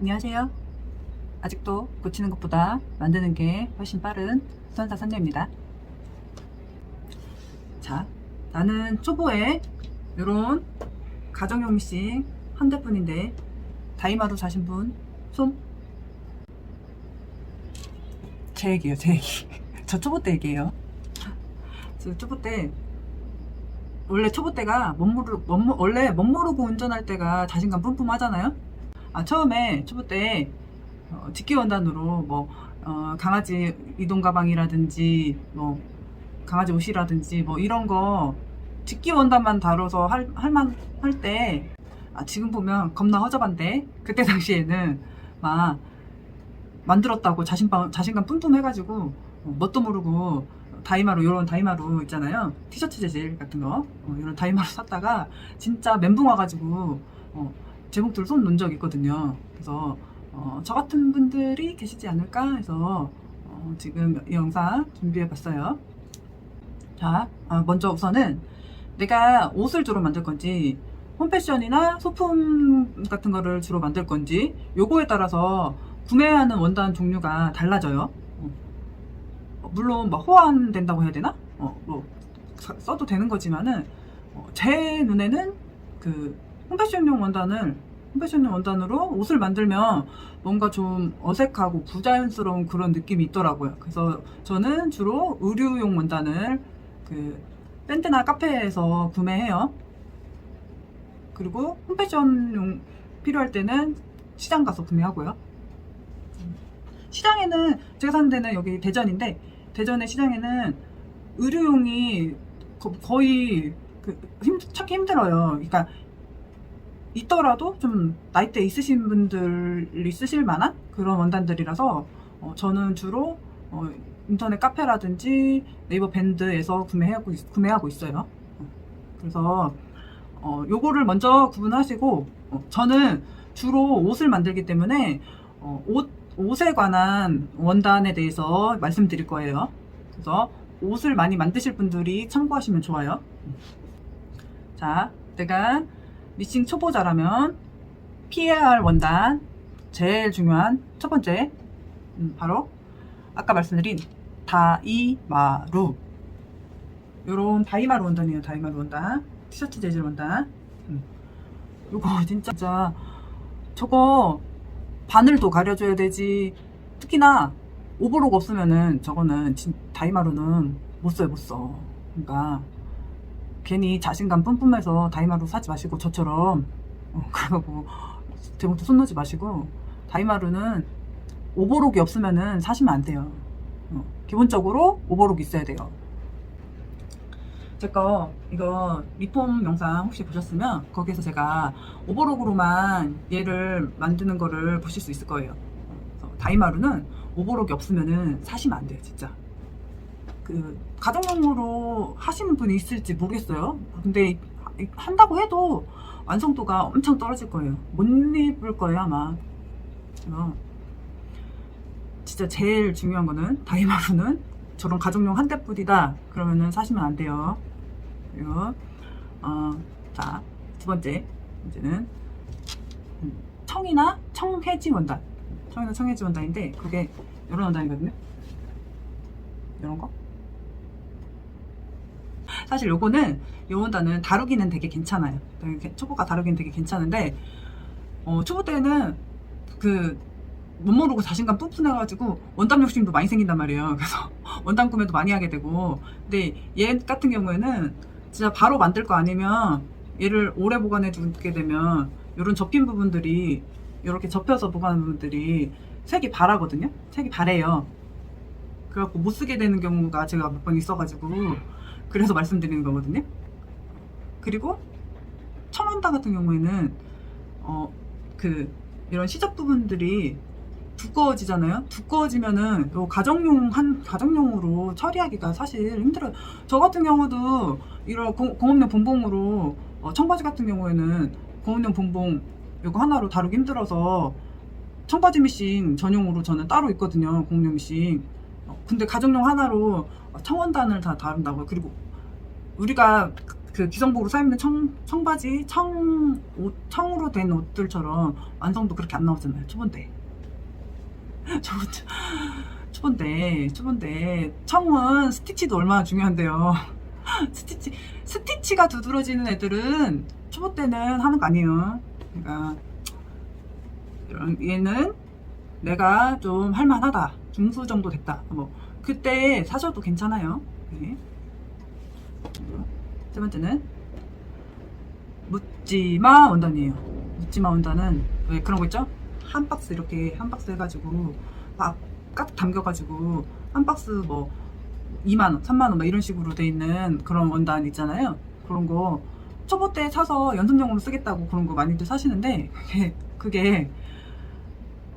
안녕하세요. 아직도 고치는 것보다 만드는 게 훨씬 빠른 수선사 선녀입니다. 자, 나는 초보에 이런 가정용 미싱 한 대뿐인데 다이마로 사신 분 손? 제 얘기예요, 제 얘기. 저 초보 때 얘기예요. 저 초보 때 원래 초보 때가 못 모르 못, 모- 원래 못 모르고 운전할 때가 자신감 뿜뿜 하잖아요. 아 처음에 초보 때 어, 직기 원단으로 뭐 어, 강아지 이동 가방이라든지 뭐 강아지 옷이라든지 뭐 이런 거 직기 원단만 다뤄서 할 할만 할 때 아, 지금 보면 겁나 허접한데? 그때 당시에는 막 만들었다고 자신감 자신감 뿜뿜해가지고 어, 뭣도 모르고 다이마로 이런 다이마로 있잖아요. 티셔츠 재질 같은 거. 어, 이런 다이마로 샀다가 진짜 멘붕 와가지고 어, 제목들 손 놓은 적 있거든요. 그래서 어, 저 같은 분들이 계시지 않을까 해서 어, 지금 이 영상 준비해 봤어요. 자 아, 먼저 우선은 내가 옷을 주로 만들 건지 홈패션이나 소품 같은 거를 주로 만들 건지 요거에 따라서 구매하는 원단 종류가 달라져요. 어, 물론 막 호환된다고 해야 되나? 어, 뭐 써- 써도 되는 거지만은 어, 제 눈에는 그 홈패션용 원단을 홈패션용 원단으로 옷을 만들면 뭔가 좀 어색하고 부자연스러운 그런 느낌이 있더라고요. 그래서 저는 주로 의류용 원단을 그 밴드나 카페에서 구매해요. 그리고 홈패션용 필요할 때는 시장 가서 구매하고요. 시장에는 제가 사는 데는 여기 대전인데 대전의 시장에는 의류용이 거- 거의 그 힘, 찾기 힘들어요. 그러니까 있더라도 좀 나이대 있으신 분들이 쓰실 만한 그런 원단들이라서 어, 저는 주로 어, 인터넷 카페라든지 네이버 밴드에서 구매하고, 있- 구매하고 있어요. 어, 그래서 어, 요거를 먼저 구분하시고 어, 저는 주로 옷을 만들기 때문에 어, 옷 옷에 관한 원단에 대해서 말씀드릴 거예요. 그래서 옷을 많이 만드실 분들이 참고하시면 좋아요. 자, 내가 미싱 초보자라면 피해야 할 원단 제일 중요한 첫 번째 음, 바로 아까 말씀드린 다이마루 요런 다이마루 원단이에요. 다이마루 원단 티셔츠 재질 원단 음. 요거 진짜, 진짜 저거 바늘도 가려줘야 되지. 특히나 오버록 없으면은 저거는 진, 다이마루는 못 써요, 못 써. 그러니까 괜히 자신감 뿜뿜해서 다이마루 사지 마시고 저처럼 어, 그러고 제목도 손 놓지 마시고 다이마루는 오버록이 없으면은 사시면 안 돼요. 어, 기본적으로 오버록이 있어야 돼요. 제가 이거 리폼 영상 혹시 보셨으면 거기에서 제가 오버록으로만 얘를 만드는 거를 보실 수 있을 거예요. 다이마루는 오버록이 없으면은 사시면 안 돼요, 진짜. 그 가정용으로 하시는 분이 있을지 모르겠어요. 근데 한다고 해도 완성도가 엄청 떨어질 거예요. 못 입을 거예요, 아마. 그래서 진짜 제일 중요한 거는 다이마루는 저런 가정용 한 대뿐이다. 그러면은 사시면 안 돼요. 그리고 어, 자, 두 번째 문제는 음, 청이나 청해지 원단. 청이나 청해지 원단인데 그게 이런 원단이거든요. 이런 거. 사실 요거는 요 원단은 다루기는 되게 괜찮아요. 초보가 다루기는 되게 괜찮은데 어, 초보 때는 그 못 모르고 자신감 뿜뿜해가지고 원단 욕심도 많이 생긴단 말이에요. 그래서 원단 구매도 많이 하게 되고 근데 얘 같은 경우에는 진짜 바로 만들 거 아니면 얘를 오래 보관해 두게 되면 이런 접힌 부분들이 이렇게 접혀서 보관하는 부분들이 색이 바라거든요. 색이 바래요. 그래갖고 못 쓰게 되는 경우가 제가 몇 번 있어가지고 그래서 말씀드리는 거거든요. 그리고 청원단 같은 경우에는 어 그 이런 시접 부분들이 두꺼워지잖아요. 두꺼워지면은 요 가정용 한 가정용으로 처리하기가 사실 힘들어요. 저 같은 경우도 이런 공- 공업용 봉봉으로 어, 청바지 같은 경우에는 공업용 봉봉 이거 하나로 다루기 힘들어서 청바지 미싱 전용으로 저는 따로 있거든요. 공업용 미싱. 어, 근데 가정용 하나로 청원단을 다 다룬다고요. 그리고 우리가 그 기성복으로 사 입는 청, 청바지, 청, 옷, 청으로 된 옷들처럼 완성도 그렇게 안 나오잖아요. 초본 때. 초본, 초본 때, 초본 때. 청은 스티치도 얼마나 중요한데요. 스티치, 스티치가 두드러지는 애들은 초보 때는 하는 거 아니에요. 그러니까, 얘는 내가 좀 할만하다. 중수 정도 됐다. 뭐, 그때 사셔도 괜찮아요. 네. 세 번째는 묻지마 원단이에요. 묻지마 원단은 왜 그런 거 있죠? 한 박스 이렇게 한 박스 해가지고 막 가득 담겨가지고 한 박스 뭐 2만 원, 3만 원막 이런 식으로 돼 있는 그런 원단 있잖아요. 그런 거 초보 때 사서 연습용으로 쓰겠다고 그런 거 많이들 사시는데 그게 그게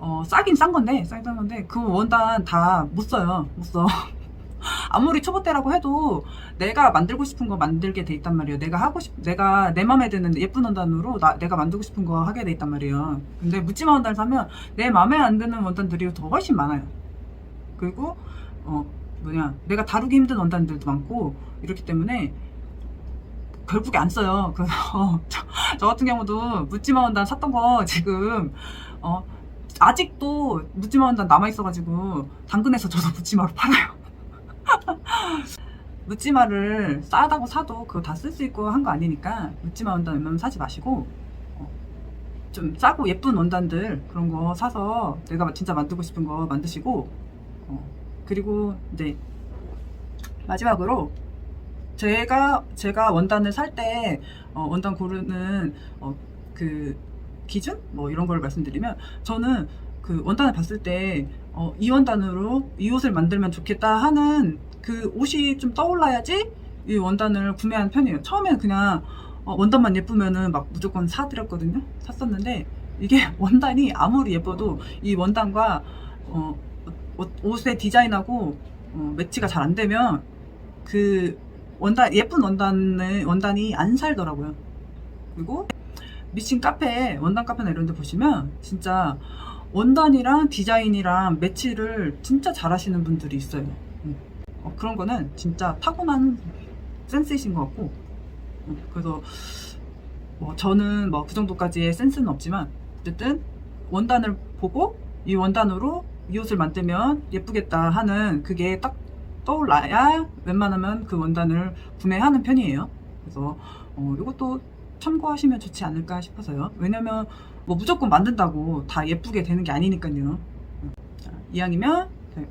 어 싸긴 싼 건데 싸긴 싼 건데 그 원단 다 못 써요. 못 써. 아무리 초보 때라고 해도 내가 만들고 싶은 거 만들게 돼 있단 말이에요. 내가 하고 싶, 내가 내 마음에 드는 예쁜 원단으로 나, 내가 만들고 싶은 거 하게 돼 있단 말이에요. 근데 묻지마 원단을 사면 내 마음에 안 드는 원단들이 더 훨씬 많아요. 그리고 어 뭐냐 내가 다루기 힘든 원단들도 많고 이렇기 때문에 결국에 안 써요. 그래서 저, 저 같은 경우도 묻지마 원단 샀던 거 지금 어 아직도 묻지마 원단 남아 있어가지고 당근에서 저도 묻지마로 팔아요. 묻지마를 싸다고 사도 그거 다 쓸 수 있고 한 거 아니니까 묻지마 원단 웬만하면 사지 마시고 어, 좀 싸고 예쁜 원단들 그런 거 사서 내가 진짜 만들고 싶은 거 만드시고 어, 그리고 이제 마지막으로 제가 제가 원단을 살때 원단 고르는 어, 그 기준 뭐 이런 걸 말씀드리면 저는 그 원단을 봤을 때 어, 이 원단으로 이 옷을 만들면 좋겠다 하는 그 옷이 좀 떠올라야지 이 원단을 구매하는 편이에요. 처음에는 그냥 어, 원단만 예쁘면은 막 무조건 사드렸거든요. 샀었는데 이게 원단이 아무리 예뻐도 이 원단과 어, 옷, 옷의 디자인하고 어, 매치가 잘 안 되면 그 원단 예쁜 원단을 원단이 안 살더라고요. 그리고 미친 카페 원단 카페나 이런 데 보시면 진짜 원단이랑 디자인이랑 매치를 진짜 잘 하시는 분들이 있어요. 음. 어, 그런 거는 진짜 타고난 센스이신 것 같고 음, 그래서 뭐 저는 뭐 그 정도까지의 센스는 없지만 어쨌든 원단을 보고 이 원단으로 이 옷을 만들면 예쁘겠다 하는 그게 딱 떠올라야 웬만하면 그 원단을 구매하는 편이에요. 그래서 어, 이것도 참고하시면 좋지 않을까 싶어서요. 왜냐면 뭐 무조건 만든다고 다 예쁘게 되는 게 아니니까요. 자, 이왕이면 네,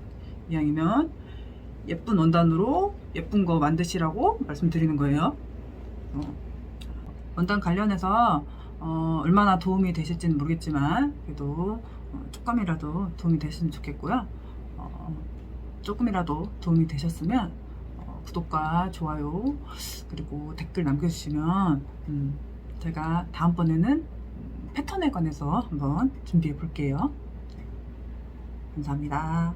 이왕이면 예쁜 원단으로 예쁜 거 만드시라고 말씀드리는 거예요. 어, 원단 관련해서 어, 얼마나 도움이 되실지는 모르겠지만 그래도 어, 조금이라도 도움이 되셨으면 좋겠고요. 어, 조금이라도 도움이 되셨으면 어, 구독과 좋아요 그리고 댓글 남겨주시면 음, 제가 다음번에는 패턴에 관해서 한번 준비해 볼게요. 감사합니다.